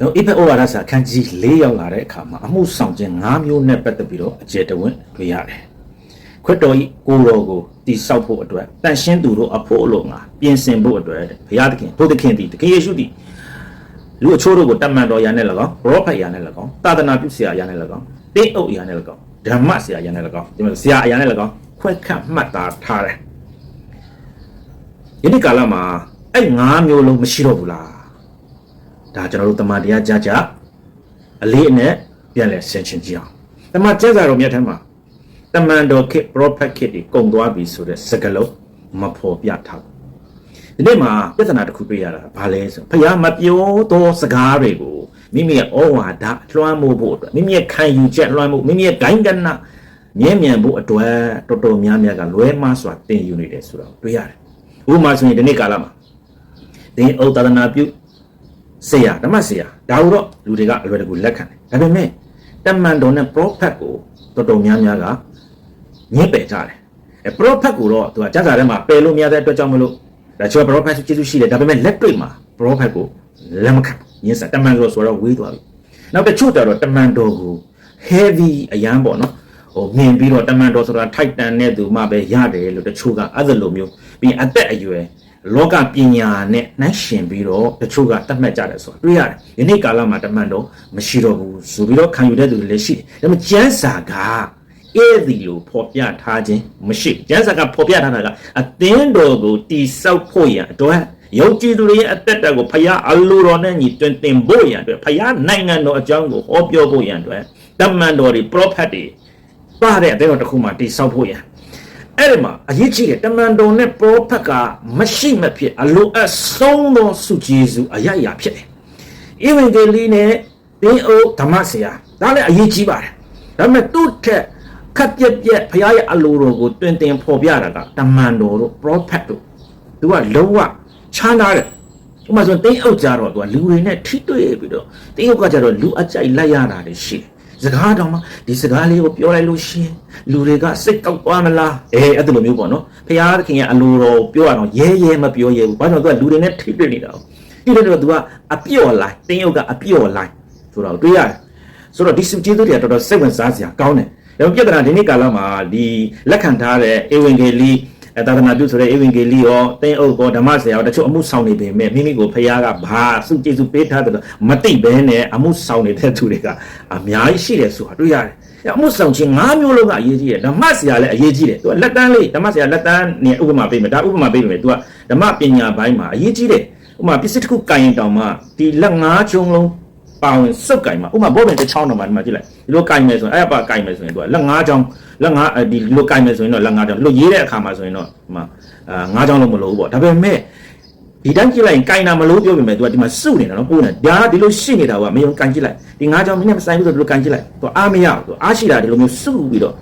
နော်အိဖက်ဩဝါဒစာအခန်းကြီး၄ရောက်လာတဲ့အခါမှာအမှုဆောင်ခြင်း၅မျိုးနဲ့ပတ်သက်ပြီးတော့အကျေတဝင့်တွေ့ရတယ်။ခွတ်တော်ဤကိုတော်ကိုတိဆောက်ဖို့အတွက်တန်ရှင်းသူတို့အဖို့အလို့ငါပြင်ဆင်ဖို့အတွက်ဘုရားသခင်ဘုသခင်သည်တခင်ယေရှုသည်လူအချို့တို့ကိုတမန်တော်ရာနဲ့၎င်းပရောဖက်ရာနဲ့၎င်းသာသနာပြုဆရာရာနဲ့၎င်းတင်းအုပ်ရာနဲ့၎င်းဓမ္မဆရာရာနဲ့၎င်းဒီမှာဆရာအရာနဲ့၎င်းခွဲခန့်မှတ်သားထားတယ်။ယနေ့ကာလမှာအဲ့၅မျိုးလုံးမရှိတော့ဘူးလား။ ဒါကျွန်တော်တို့တမန်တရားကြားကြအလေးအနက်ပြန်လဲဆင်ခြင်ကြည့်အောင်တမန်ကျမ်းစာတော်မြတ်ထဲမှာတမန်တော်ခေတ် prophet ခေတ်တွေကုံသွားပြီဆိုတဲ့စကားလုံးမဖော်ပြထားဘူးဒီနေ့မှာပြဿနာတစ်ခုတွေ့ရတာဘာလဲဆိုဖယားမပြောသောစကားတွေကိုမိမိရဲ့ဩဝါဒလွှမ်းမိုးဖို့အတွက်မိမိရဲ့ခံယူချက်လွှမ်းမိုးမိမိရဲ့ဂိုင်းကနမြဲမြံဖို့အတွက်တော်တော်များများကလွဲမှားစွာတင်ယူနေတယ်ဆိုတော့တွေ့ရတယ်ဥပမာဆိုရင်ဒီနေ့ကာလမှာသင်ဩတဒနာပြု ဆရာဓမ္မဆရာဒါဟုတော့လူတွေကအလွယ်တကူလက်ခံတယ်ဒါပေမဲ့တမန်တော်နဲ့ prophet ကိုတော်တော်များများကညှင်းပယ်ကြတယ်အဲ prophet ကိုတော့သူကကျမ်းစာထဲမှာပယ်လို့မရတဲ့အတွက်ကြောင့်မလို့ဒါချို prophet ကျေးဇူးရှိတယ်ဒါပေမဲ့လက်တွေ့မှာ prophet ကိုလက်မခံညှင်းဆက်တမန်တော်ဆိုတော့ဝေးသွားပြီနောက်တချို့တော့တမန်တော်ကို heavy အရန်ပေါ့နော်ဟိုမြင်ပြီးတော့တမန်တော်ဆိုတာထိုက်တန်တဲ့သူမှပဲရတယ်လို့တချို့ကအဲ့လိုမျိုးပြီးအသက်အရွယ် လောကပညာနဲ့နှိုင်းရှင်ပြီးတော့တချို့ကတတ်မှတ်ကြတယ်ဆိုတာတွေ့ရတယ်။ယနေ့ကာလမှာတမန်တော်မရှိတော့ဘူးဆိုပြီးတော့ခံယူတဲ့သူတွေလည်းရှိတယ်။ဒါပေမဲ့ကျမ်းစာကအဲ့ဒီလိုဖော်ပြထားခြင်းမရှိဘူး။ကျမ်းစာကဖော်ပြထားတာကအသင်းတော်ကိုတိဆောက်ဖို့ရန်အတွက်ယုံကြည်သူတွေရဲ့အသက်တာကိုဖျားအလိုတော်နဲ့ညီတွင်တင်ဖို့ရန်အတွက်ဖျားနိုင်ငံတော်အကြောင်းကိုဟောပြောဖို့ရန်အတွက်တမန်တော်တွေ prophet တွေပါတဲ့အသင်းတော်တစ်ခုမှတိဆောက်ဖို့ရန် အဲ့ဒီမှာအရေးကြီးတယ်တမန်တော်နဲ့ပရောဖက်ကမရှိမဖြစ်အလိုအဆုံးသောစုဂျေစုအယရဖြစ်တယ်။ဧဝံဂေလိနဲ့တင်းအိုဓမ္မဆရာဒါလည်းအရေးကြီးပါတယ်။ဒါပေမဲ့သူ့ထက်ခက်ပြက်ပြက်ဖရားရဲ့အလိုတော်ကိုတွင်တင်ဖော်ပြတာကတမန်တော်တို့ပရောဖက်တို့သူကလုံးဝချမ်းသာတယ်။ဥပမာဆိုတင်းအိုကြတော့သူကလူတွေနဲ့ထိတွေ့ပြီးတော့တင်းအိုကကြတော့လူအကြိုက်လိုက်ရတာတွေရှိတယ်။ စကားတော်မှာဒီစကားလေးကိုပြောလိုက်လို့ရှိရင်လူတွေကစိတ်ကောက်သွားမလားအဲအဲ့လိုမျိုးပေါ့နော်ဖခင်သခင်ရဲ့အလိုတော်ပြောရတော့ရဲရဲမပြောရဲဘူးဘာကြောင့်သူကလူတွေနဲ့ထိတွေ့နေတာ။ထိတွေ့တော့သူကအပြော့လိုက်တင်းရုပ်ကအပြော့လိုက်ဆိုတော့တွေ့ရတယ်။ဆိုတော့ဒီစုကျေးဇူးတွေကတော်တော်စိတ်ဝင်စားစရာကောင်းတယ်။ဒါပေမဲ့ပြဿနာဒီနေ့ကာလမှာဒီလက်ခံထားတဲ့ဧဝံဂေလိ အဲသာသနာပြုဆိုတဲ့ဧဝံဂေလိရောတင်းအုပ်ကောဓမ္မဆရာရောတချို့အမှုဆောင်နေပေမဲ့မိမိကိုဖခင်ကဘာစုကျေးဇူးပေးထားတယ်လို့မသိဘဲနဲ့အမှုဆောင်နေတဲ့သူတွေကအများကြီးရှိတယ်ဆိုတာတွေ့ရတယ်။အမှုဆောင်ခြင်း၅မျိုးလုံးကအရေးကြီးတယ်ဓမ္မဆရာလည်းအရေးကြီးတယ်သူကလက်တန်းလေးဓမ္မဆရာလက်တန်းနဲ့ဥပမာပေးမယ်ဒါဥပမာပေးမယ်သူကဓမ္မပညာဘိုင်းမှာအရေးကြီးတယ်ဥပမာပစ္စည်းတစ်ခုကင်ရင်တောင်မှဒီလက်၅ချုံလုံးပါဝင်စုပ်ကင်မှာဥပမာဘောပင်တစ်ချောင်းတော့မှဒီမှာကြည့်လိုက်ဒီလိုကင်မယ်ဆိုရင်အဲ့ပါကင်မယ်ဆိုရင်သူကလက်၅ချောင်း လက်၅ဒီလိုကင်မယ်ဆိုရင်တော့လက်၅ချောင်းလို့ရေးတဲ့အခါမှာဆိုရင်တော့ဒီမှာအာ၅ချောင်းလုံးမလို့ပေါ့ဒါပေမဲ့ဒီတိုင်းကြည့်လိုက်ရင်ကင်တာမလို့ပြောပေမဲ့သူကဒီမှာစုနေတာနော်ပိုးနေဒါကဒီလိုရှိနေတာကမယုံကင်ကြည့်လိုက်ဒီ၅ချောင်းမင်းနဲ့မဆိုင်ဘူးဆိုဒီလိုကင်ကြည့်လိုက်သူအားမရဘူးသူအားရှိတာဒီလိုမျိုးစုပြီးတော့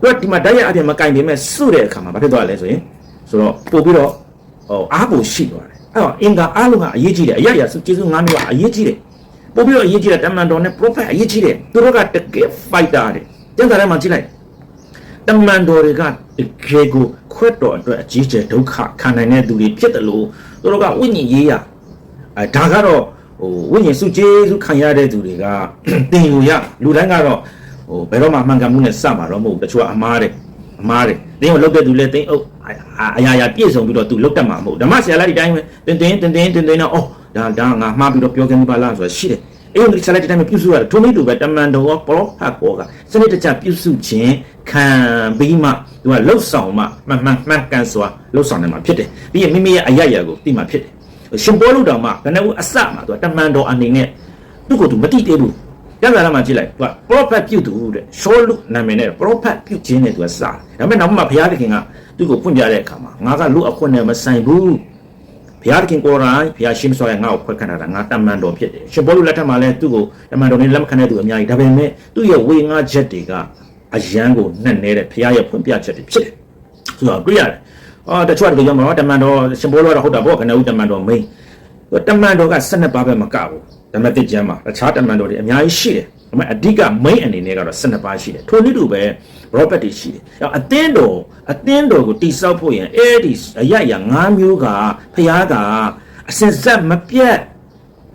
သူကဒီမှာတိုက်ရအပြင်မကင်ပေမဲ့စုတဲ့အခါမှာဘာဖြစ်သွားလဲဆိုရင်ဆိုတော့ပို့ပြီးတော့ဟိုအားပိုရှိသွားတယ်အဲ့တော့အင်္ဂါအားလုံးကအရေးကြီးတယ်အရာရာစုကျေးဇူး၅မျိုးကအရေးကြီးတယ်ပို့ပြီးတော့အရေးကြီးတဲ့တမန်တော်နဲ့ prophet အရေးကြီးတယ်သူတို့ကတကယ် fighter တွေကျန်စာထဲမှာကြည့်လိုက် တမန်တော်တွေကတကယ်ကိုခွတ်တော်အတွက်အကြီးကျယ်ဒုက္ခခံနိုင်တဲ့သူတွေဖြစ်တယ်လို့သူတို့ကဝိညာဉ်ရေးရအဲဒါကတော့ဟိုဝိညာဉ်စုကျေးဇူးခံရတဲ့သူတွေကတင်ယူရလူတိုင်းကတော့ဟိုဘယ်တော့မှမှန်ကန်မှုနဲ့စမှာတော့မဟုတ်ဘူးတချို့ကအမားတယ်အမားတယ်တင်းကိုလောက်တဲ့သူလည်းတင်းအုပ်အရာရာပြည့်စုံပြီးတော့သူလောက်တတ်မှာမဟုတ်ဓမ္မဆရာလိုက်ဒီတိုင်းပဲတင်းတင်းတင်းတင်းတင်းတင်းတော့အော်ဒါဒါငါမှားပြီးတော့ပြောခဲ့မှုပါလားဆိုတာရှိတယ် အဲ့ဒီဆရာလိုက်ဒီတိုင်းပဲပြုစုရတယ်ထိုမိတူပဲတမန်တော်ကပရောဖတ်ကောကစနစ်တကျပြုစုခြင်းခံပြီးမှသူကလှုပ်ဆောင်မှမှန်မှန်မှန်ကန်စွာလှုပ်ဆောင်နိုင်မှာဖြစ်တယ်ပြီးရင်မိမိရဲ့အရရကိုသိမှဖြစ်တယ်ရှင်ဘောလူတော်မှာဘယ်နဲ့ဦးအစမှာသူကတမန်တော်အနေနဲ့သူ့ကိုသူမတိသေးဘူးကျမ်းစာထဲမှာကြည့်လိုက်သူက prophet ပြုသူတဲ့ရှောလူနာမည်နဲ့ prophet ပြုခြင်းနဲ့သူကစတယ်ဒါပေမဲ့နောက်မှဘုရားသခင်ကသူ့ကိုဖွင့်ပြတဲ့အခါမှာငါကလူအခွင့်နဲ့မဆိုင်ဘူး ဘုရားသခင်ကိုယ်တိုင်ဘုရားရှင်းဆိုရငါ့ကိုခွဲခန့်တာငါတမန်တော်ဖြစ်တယ်ရှင်ဘောလူလက်ထက်မှာလည်းသူ့ကိုတမန်တော်နဲ့လက်မခံတဲ့သူအများကြီးဒါပေမဲ့သူ့ရဲ့ဝေငါချက်တွေကအယံကိုနှက်နေတဲ့ဘုရားရဲ့ဖွင့်ပြချက်တွေဖြစ်တယ်ဆိုတော့တွေ့ရတယ်အော်တချို့ကဒီကြောင့်မလို့တမန်တော်ရှင်ဘောလူကတော့ဟုတ်တာပေါ့ခဏဦးတမန်တော်မိန်တမန်တော်က12ပါးပဲမကဘူးဓမ္မတိကျမ်းမှာတခြားတမန်တော်တွေအများကြီးရှိတယ် ဒါပေမဲ့အဓိက main အနေနဲ့ကတော့12ပါးရှိတယ်ထိုနည်းတူပဲ Robert တွေရှိတယ်။အသင်းတော်အသင်းတော်ကိုတိဆောက်ဖို့ရင်အဲ့ဒီအရရ၅မျိုးကဖခင်ကအစင်ဆက်မပြတ်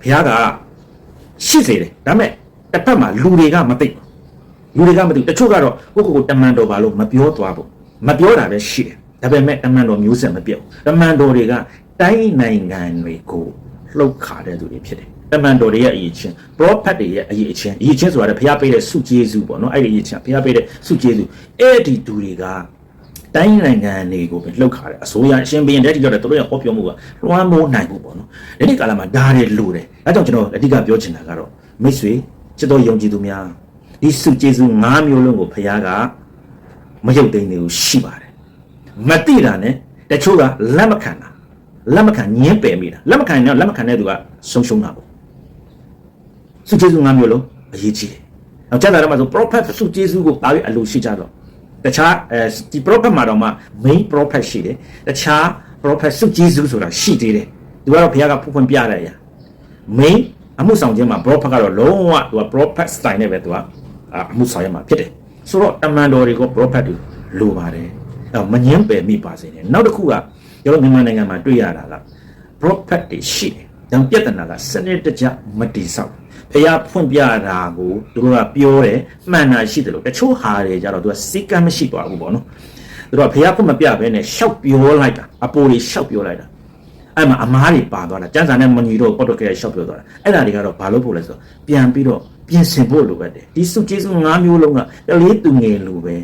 ဖခင်ကရှိစေတယ်ဒါပေမဲ့တစ်ဖက်မှာလူတွေကမသိဘူးလူတွေကမသိဘူးတချို့ကတော့ကိုယ့်ကိုယ်ကိုတမန်တော်ပါလို့မပြောသွားဘူးမပြောတာပဲရှိတယ်ဒါပေမဲ့တမန်တော်မျိုးဆက်မပြောဘူးတမန်တော်တွေကတိုင်းနိုင်ငံတွေကိုလှုပ်ခါတဲ့သူတွေဖြစ်တယ် တမန်တော်တွေရဲ့အရေးချင်း prophet တွေရဲ့အရေးချင်းအရေးချင်းဆိုတာဘုရားပေးတဲ့စုကျေးဇူးပေါ့နော်အဲ့ဒီအရေးချင်းဘုရားပေးတဲ့စုကျေးဇူးအဲ့ဒီသူတွေကတိုင်းနိုင်ငံတွေကိုပဲလှုပ်ခါတယ်အစိုးရအရှင်ဘုရင်တဲ့တိကြောင့်တို့ရဲ့ဟောပြောမှုကလွှမ်းမိုးနိုင်ဘူးပေါ့နော်ဒီနေ့ကာလမှာဒါတွေလိုတယ်အဲကြောင့်ကျွန်တော်အဓိကပြောချင်တာကတော့မိတ်ဆွေချစ်တော်ယုံကြည်သူများဒီစုကျေးဇူး၅မျိုးလုံးကိုဘုရားကမရုပ်သိမ်းသေးဘူးရှိပါတယ်မတိတာနဲ့တချို့ကလက်မခံတာလက်မခံညင်းပယ်မိတာလက်မခံတော့လက်မခံတဲ့သူကဆုံးရှုံးတာပေါ့ စုကျေးဇူး၅မျိုးလုံးအရေးကြီးတယ်။နောက်ကျန်တာတော့မှဆို prophet စုကျေးဇူးကိုတားရအလိုရှိကြတော့တခြားအဲဒီ prophet မှာတော့မှ main prophet ရှိတယ်။တခြား prophet စုကျေးဇူးဆိုတာရှိသေးတယ်။သူကတော့ဘုရားကဖွင့်ဖွင့်ပြတဲ့အရာ main အမှုဆောင်ခြင်းမှာ prophet ကတော့လုံးဝသူက prophet style နဲ့ပဲသူကအမှုဆောင်ရမှာဖြစ်တယ်။ဆိုတော့တမန်တော်တွေကို prophet တွေလိုပါတယ်။အဲမငင်းပယ်မိပါစေနဲ့။နောက်တစ်ခုကကျွန်တော်မြန်မာနိုင်ငံမှာတွေ့ရတာက prophet တွေရှိတယ်။ဒါပြဿနာကစနစ်တကျမတည်ဆောက် ဖះဖွင့်ပြတာကိုသူတို့ကပြောတယ်မှန်တာရှိတယ်လို့တချို့ဟာတွေကြတော့သူကစိတ်ကမ်းမရှိပါဘူးပေါ့နော်သူတို့ကဖះဖွင့်မပြဘဲနဲ့ရှောက်ပြောလိုက်တာအပိုတွေရှောက်ပြောလိုက်တာအဲ့မှာအမားတွေပါသွားတာကျန်းစာနဲ့မညီတော့ပေါ့တော့ကဲရှောက်ပြောသွားတာအဲ့ဒါတွေကတော့ဘာလို့ဖို့လဲဆိုတော့ပြန်ပြီးတော့ပြင်ဆင်ဖို့လိုပဲတယ်ဒီစုကျေးဇူး၅မျိုးလုံးကတလေးသူငယ်လိုပဲ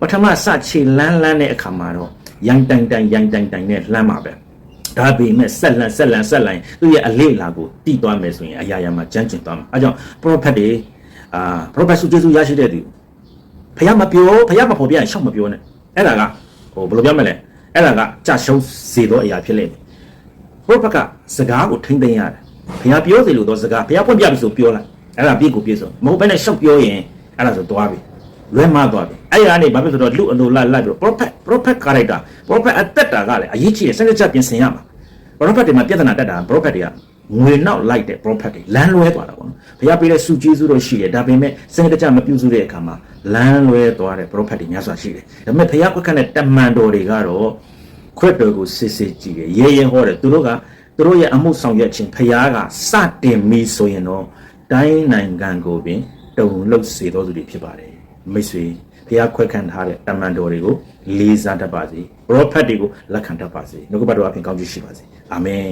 ပထမစခြေလန်းလန်းတဲ့အခါမှာတော့ရိုင်းတိုင်တိုင်ရိုင်းတိုင်တိုင်နဲ့လှမ်းပါပဲ ဒါပေမဲ့ဆက်လန်ဆက်လန်ဆက်လန်သူ့ရဲ့အလေးလာကိုတည်သွားမယ်ဆိုရင်အရာရာမှာကြမ်းကျင်သွားမှာအဲကြောင့် prophet တွေအာ prophet စုကျေးဇူးရရှိတဲ့သူဖះမပြောဖះမဖော်ပြရင်ရှောက်မပြောနဲ့အဲ့ဒါကဟိုဘယ်လိုပြောမလဲအဲ့ဒါကကြာရှုံးစေသောအရာဖြစ်လိမ့်မယ် prophet ကစကားကိုထိမ့်သိမ်းရတယ်ဖះပြောစီလို့တော့စကားဖះဖွင့်ပြပြီဆိုပြောလိုက်အဲ့ဒါပြည့်ကိုပြည့်စုံမဟုတ်ဘဲနဲ့ရှောက်ပြောရင်အဲ့ဒါဆိုသွားပြီလွဲမသွားပြီအဲ့ရကနေဘာဖြစ်ဆိုတော့လူအလိုလိုက်လိုက်ပြီး prophet prophet character prophet အသက်တာကလည်းအရေးကြီးတယ်စနစ်ချက်ပြင်ဆင်ရမှာ prophet တွေမှာပြဿနာတက်တာ prophet တွေကငွေနောက်လိုက်တဲ့ prophet တွေလမ်းလွဲသွားတာပေါ့နော်ဘုရားပေးတဲ့စုကျေးဇူးတော့ရှိတယ်ဒါပေမဲ့စနစ်တကျမပြုစုတဲ့အခါမှာလမ်းလွဲသွားတဲ့ prophet တွေများစွာရှိတယ်ဒါပေမဲ့ဘုရားခွက်ခတ်တဲ့တမန်တော်တွေကတော့ခွက်တော်ကိုစစ်စစ်ကြည့်တယ်ရဲရဲဟောတယ်သူတို့ကသူတို့ရဲ့အမှုဆောင်ရွက်ခြင်းဘုရားကစတင်ပြီဆိုရင်တော့တိုင်းနိုင်ငံကိုပင်တုံလှုပ်စေတော်သူတွေဖြစ်ပါတယ်မိတ်ဆွေဘုရားခွဲခံထားတဲ့တမန်တော်တွေကိုလေးစားတတ်ပါစေ ပရောဖက်တွေကိုလက်ခံတတ်ပါစေနှုတ်ကပတ်တော်အပြင်ကောင်းချီးရှိပါစေအာမင်